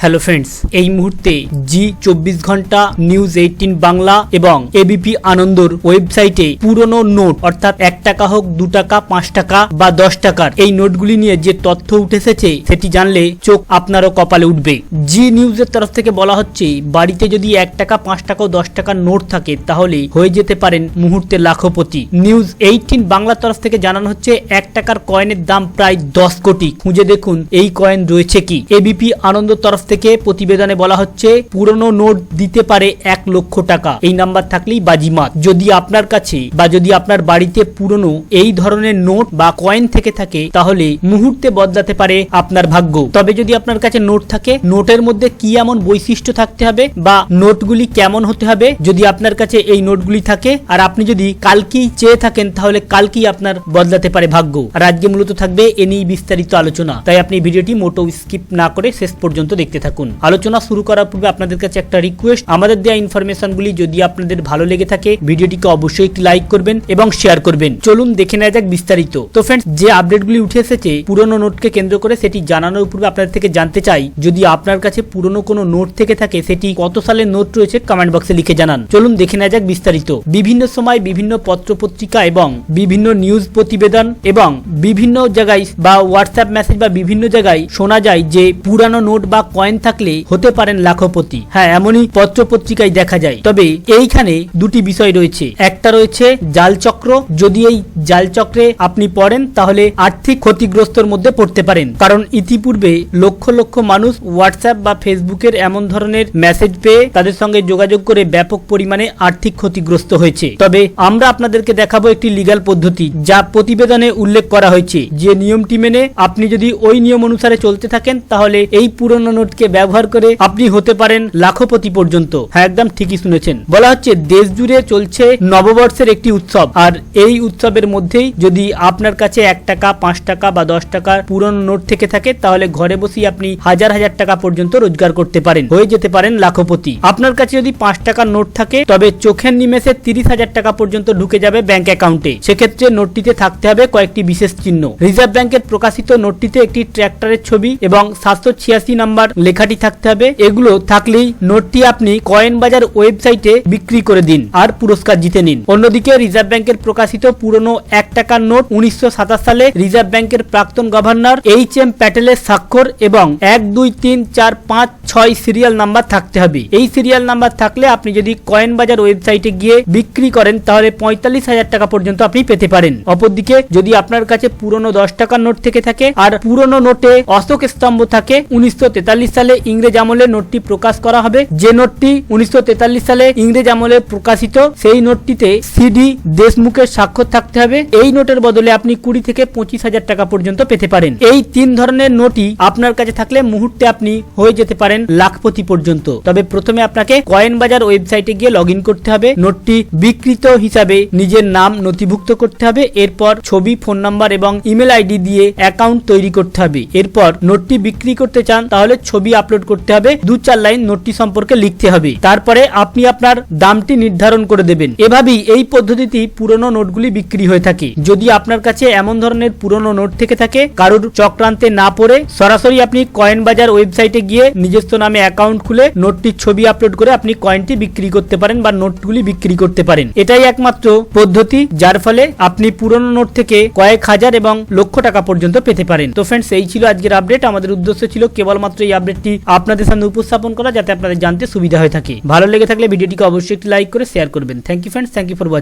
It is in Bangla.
হ্যালো ফ্রেন্ডস এই মুহূর্তে জি চব্বিশ ঘণ্টা নিউজ এইটিন বাংলা এবং এবিপি আনন্দর ওয়েবসাইটে পুরনো নোট অর্থাৎ এক টাকা হোক, দু টাকা, পাঁচ টাকা বা দশ টাকার এই নোটগুলি নিয়ে যে তথ্য উঠে এসেছে, সেটি জানলে চোখ আপনারও কপালে উঠবে। জি নিউজের তরফ থেকে বলা হচ্ছে, বাড়িতে যদি এক টাকা, পাঁচ টাকা ও দশ টাকার নোট থাকে, তাহলে হয়ে যেতে পারেন মুহূর্তে লাখপতি। নিউজ এইটিন বাংলার তরফ থেকে জানানো হচ্ছে, এক টাকার কয়েনের দাম প্রায় দশ কোটি। খুঁজে দেখুন, এই কয়েন রয়েছে কি? এবিপি আনন্দ তরফ থেকে প্রতিবেদনে বলা হচ্ছে, পুরনো নোট দিতে পারে এক লক্ষ টাকা। এই নাম্বার থাকলেই বাজিমাত। যদি আপনার কাছে বা যদি আপনার বাড়িতে পুরনো এই ধরনের নোট বা কয়েন থেকে থাকে, তাহলে মুহূর্তে বদলাতে পারে আপনার ভাগ্য। তবে যদি আপনার কাছে নোট থাকে, নোটের মধ্যে কি এমন বৈশিষ্ট্য থাকতে হবে বা নোটগুলি কেমন হতে হবে? যদি আপনার কাছে এই নোটগুলি থাকে, আর আপনি যদি কালকেই চেয়ে থাকেন, তাহলে কালকেই আপনার বদলাতে পারে ভাগ্য। আর আজকে মূলত থাকবে এ নিয়েই বিস্তারিত আলোচনা। তাই আপনি ভিডিওটি মোটো স্কিপ না করে শেষ পর্যন্ত দেখতে থাকুন। আলোচনা শুরু করার পূর্বে আপনাদের কাছে একটা রিকোয়েস্ট আমাদের দেওয়া ইনফরমেশনগুলি যদি আপনাদের ভালো লেগে থাকে, ভিডিওটিকে অবশ্যই একটি লাইক করবেন এবং শেয়ার করবেন। চলুন দেখে নেওয়া যাক বিস্তারিত। তো ফ্রেন্ডস যে আপডেটগুলি উঠে এসেছে, পুরনো নোটকে কেন্দ্র করে সেটি জানানোর পূর্বে আপনাদের থেকে জানতে চাই। যদি আপনার কাছে পুরনো কোনো নোট থেকে থাকে, সেটি কত সালের নোট রয়েছে কমেন্ট বক্সে লিখে জানান। চলুন দেখে নেওয়া যাক বিস্তারিত। বিভিন্ন সময় বিভিন্ন পত্র পত্রিকা এবং বিভিন্ন নিউজ প্রতিবেদন এবং বিভিন্ন জায়গায় বা হোয়াটসঅ্যাপ মেসেজ বা বিভিন্ন জায়গায় শোনা যায় যে পুরানো নোট বা কয়েন থাকলে হতে পারেন লাখপতি। হ্যাঁ এমনই পত্র পত্রিকায় দেখা যায়। তবে এইখানে দুটি বিষয় রয়েছে। একটা রয়েছে জাল চক্র। যদি এই জাল চক্রে আপনি পড়েন, তাহলে আর্থিক ক্ষতিগ্রস্তর মধ্যে পড়তে পারেন। কারণ ইতিপূর্বে লক্ষ লক্ষ মানুষ হোয়াটসঅ্যাপ বা ফেসবুকের এমন ধরনের মেসেজ পেয়ে তাদের সঙ্গে যোগাযোগ করে ব্যাপক পরিমাণে আর্থিক ক্ষতিগ্রস্ত হয়েছে। তবে আমরা আপনাদেরকে দেখাবো একটি লিগাল পদ্ধতি, যা প্রতিবেদনে উল্লেখ করা হয়েছে। যে নিয়মটি মেনে আপনি যদি ওই নিয়ম অনুসারে চলতে থাকেন, তাহলে এই পুরনো নোটকে ব্যবহার করে আপনি হতে পারেন লাখপতি পর্যন্ত। হ্যাঁ একদম ঠিকই শুনেছেন। বলা হচ্ছে দেশ জুড়ে চলছে নববর্ষের একটি উৎসব। আর এই উৎসবের মধ্যেই যদি আপনার কাছে এক টাকা, পাঁচ টাকা বা দশ টাকার পুরনো নোট থেকে থাকে, তাহলে ঘরে বসেই আপনি হাজার হাজার টাকা পর্যন্ত রোজগার করতে পারেন। হয়ে যেতে পারেন লাখপতি। আপনার কাছে যদি পাঁচ টাকার নোট থাকে, তবে চোখের নিমেষে তিরিশ হাজার টাকা পর্যন্ত ঢুকে যাবে ব্যাংক অ্যাকাউন্টে। সেক্ষেত্রে নোটটিতে থাকতে হবে কয়েকটি বিশেষ চিহ্ন। রিজার্ভ ব্যাংকের প্রকাশিত নোটটিতে একটি ট্র্যাক্টরের ছবি এবং সাতশো ছিয়াশি নাম্বার লেখাটি থাকতে হবে। এগুলো থাকলেই নোটটি আপনি কয়েন বাজার ওয়েবসাইটে বিক্রি করে দিন আর পুরস্কার জিতে নিন। অন্যদিকে রিজার্ভ ব্যাংকের প্রকাশিত পুরনো এক টাকার নোট উনিশশো সাতাশ সালে রিজার্ভ ব্যাংকের প্রাক্তন গভর্নর এইচ এম প্যাটেলের স্বাক্ষর এবং এক, দুই, তিন, চার, পাঁচ, ছয় সিরিয়াল নাম্বার থাকতে হবে। এই সিরিয়াল নাম্বার থাকলে আপনি যদি কয়েন বাজার ওয়েবসাইটে গিয়ে বিক্রি করেন, তাহলে পঁয়তাল্লিশ হাজার টাকা পর্যন্ত আপনি পেতে পারেন। অপরদিকে যদি আপনার কাছে পুরনো দশ টাকার নোট থেকে থাকে আর পুরনো নোটে অশোক স্তম্ভ থাকে, উনিশশো সালে ইংরেজ আমলে নোটটি প্রকাশ করা হবে। যে নোটটি উনিশশো সালে ইংরেজ আমলে প্রকাশিত, সেই নোটটিতে সিডি দেশমুখের স্বাক্ষর থাকতে হবে। এই নোটের বদলে আপনি কুড়ি থেকে পঁচিশ হাজার টাকা পর্যন্ত পেতে পারেন। এই তিন ধরনের নোটই আপনার কাছে থাকলে মুহূর্তে আপনি হয়ে যেতে পারেন লাখপতি পর্যন্ত। তবে প্রথমে আপনাকে কয়েন বাজার ওয়েবসাইটে গিয়ে লগ করতে হবে। নোটটি বিকৃত হিসাবে নিজের নাম নথিভুক্ত করতে হবে। এরপর ছবি, ফোন নাম্বার এবং ইমেল আইডি দিয়ে অ্যাকাউন্ট তৈরি করতে হবে। এরপর নোটটি বিক্রি করতে চান, তাহলে ছবি আপলোড করতে হবে, দু চার লাইন নোটটি সম্পর্কে লিখতে হবে। তারপরে আপনি আপনার দামটি নির্ধারণ করে দেবেন। এভাবেই এই পদ্ধতিটি পুরনো নোটগুলি বিক্রি হয়ে থাকে। যদি আপনার কাছে এমন ধরনের পুরনো নোট থেকে থাকে, কারোর চক্রান্তে না পড়ে, সরাসরি আপনি কয়েন বাজার ওয়েবসাইটে গিয়ে নিজস্ব নামে অ্যাকাউন্ট খুলে নোটটির ছবি আপলোড করে আপনি কয়েনটি বিক্রি করতে পারেন বা নোটগুলি বিক্রি করতে পারেন। এটাই একমাত্র পদ্ধতি, যার ফলে আপনি পুরনো নোট থেকে কয়েক হাজার এবং লক্ষ টাকা পর্যন্ত পেতে পারেন। তো ফ্রেন্ডস এই ছিল আজকের আপডেট আমাদের উদ্দেশ্য ছিল কেবলমাত্র এই আপডেটটি আপনাদের সামনে উপস্থাপন করা যাতে আপনাদের জানতে সুবিধা হয়ে থাকে। ভালো লেগে থাকলে ভিডিওটিকে অবশ্যই একটি লাইক করে শেয়ার করবেন। Thank you friends thank you for watching